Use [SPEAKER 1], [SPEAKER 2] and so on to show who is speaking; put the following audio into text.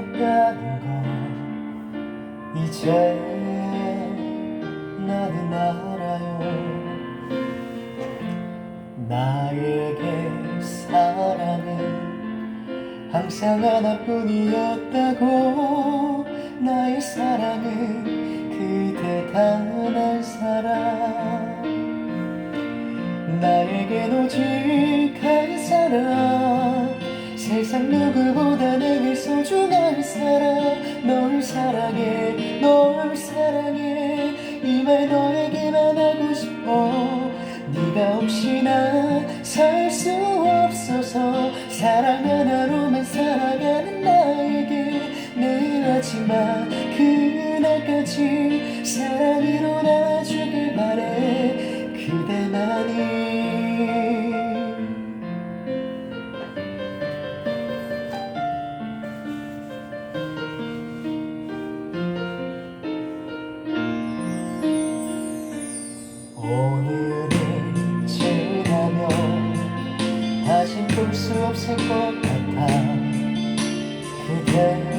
[SPEAKER 1] 없다는 걸 이제 나는 알아요. 나에게 사랑은 항상 하나뿐이었다고. 나의 사랑은 그 대 단한 사랑 나에겐 오직 한 사람. 세상 누구 이말 너에게만 하고 싶어? 네가 없이 난살수 없어서 사랑 하나로만 살아가는 나에게 내 마지막 그날까지 사랑 일어나주길 바래. 그대만이 볼수 없을 것 같아 그대 울지 마